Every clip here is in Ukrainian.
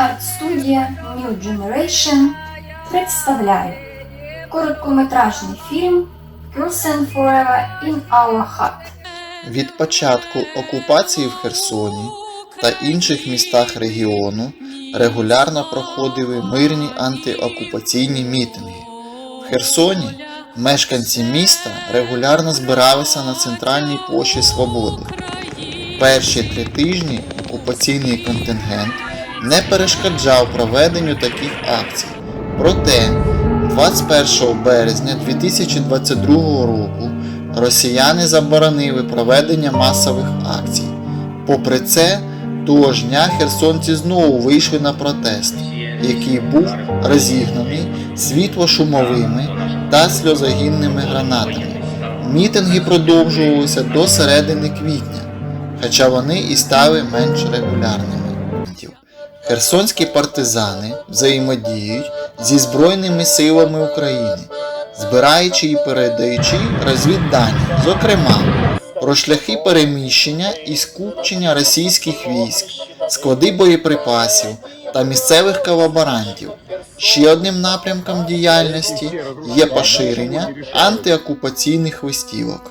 арт-студія New Generation представляє короткометражний фільм Kursen Forever in Our Hut. Від початку окупації в Херсоні та інших містах регіону регулярно проходили мирні антиокупаційні мітинги. В Херсоні мешканці міста регулярно збиралися на центральній площі Свободи. Перші три тижні окупаційний контингент не перешкоджав проведенню таких акцій. Проте 21 березня 2022 року росіяни заборонили проведення масових акцій. Попри це, того ж дня херсонці знову вийшли на протест, який був розігнаний світлошумовими та сльозогінними гранатами. Мітинги продовжувалися до середини квітня, хоча вони і стали менш регулярними. Херсонські партизани взаємодіють зі Збройними силами України, збираючи і передаючи розвіддані, зокрема про шляхи переміщення і скупчення російських військ, склади боєприпасів та місцевих колаборантів. Ще одним напрямком діяльності є поширення антиокупаційних листівок.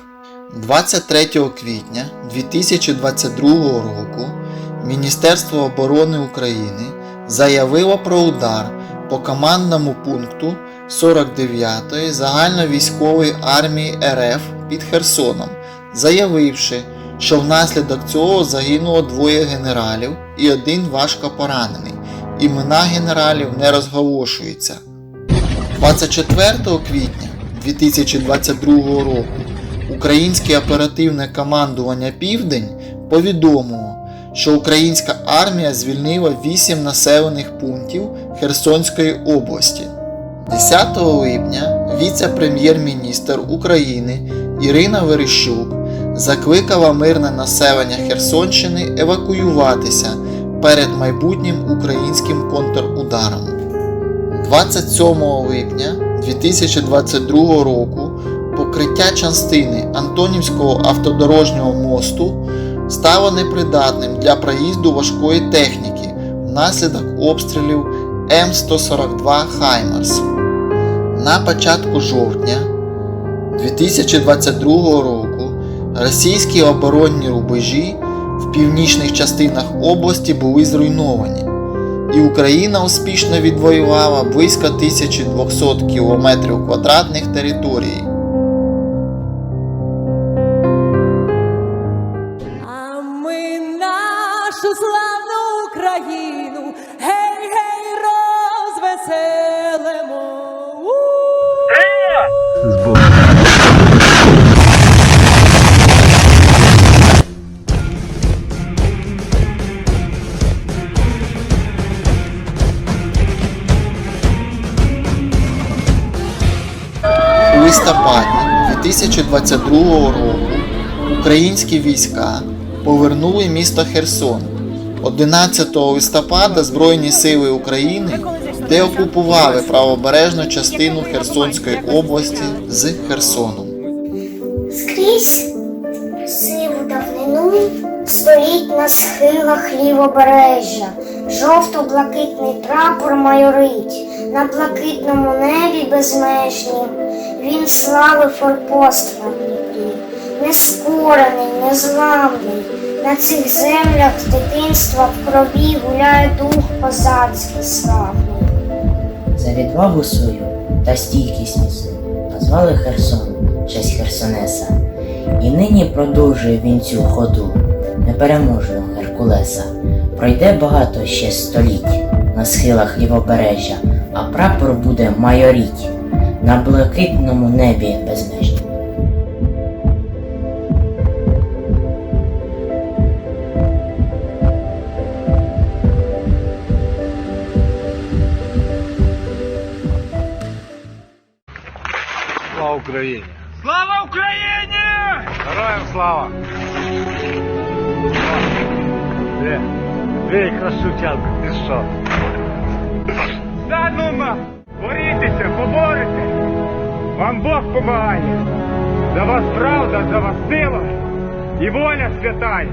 23 квітня 2022 року Міністерство оборони України заявило про удар по командному пункту 49-ї загальновійськової армії РФ під Херсоном, заявивши, що внаслідок цього загинуло двоє генералів і один важко поранений. Імена генералів не розголошуються. 24 квітня 2022 року Українське оперативне командування Південь повідомило, що українська армія звільнила 8 населених пунктів Херсонської області. 10 липня віце-прем'єр-міністр України Ірина Верещук закликала мирне населення Херсонщини евакуюватися перед майбутнім українським контрударом. 27 липня 2022 року покриття частини Антонівського автодорожнього мосту стало непридатним для проїзду важкої техніки внаслідок обстрілів М142 Хаймарс. На початку жовтня 2022 року російські оборонні рубежі в північних частинах області були зруйновані, і Україна успішно відвоювала близько 1200 км квадратних У листопаді 2022 року українські війська повернули місто Херсон. 11 листопада Збройні сили України деокупували правобережну частину Херсонської області з Херсоном. Скрізь сиву давнину стоїть на схилах лівобережжя. Жовто-блакитний прапор майорить на блакитному небі безмежнім. Він слави форпост на Дніпрі, нескорений, незламний. На цих землях з дитинства в крові гуляє дух козацький славний. За відвагу свою та стійкість назвали Херсон честь Херсонеса. І нині продовжує він цю ходу непереможного Геркулеса. Пройде багато ще століть на схилах лівобережжя, а прапор буде майоріть на блакитному небі безмежнім. Слава Україні! Слава Україні! Героям слава! Де якраз шутянка, ти що? Данума, борітеся, поборете. Вам Бог помагає. За вас правда, за вас сила і воля святая.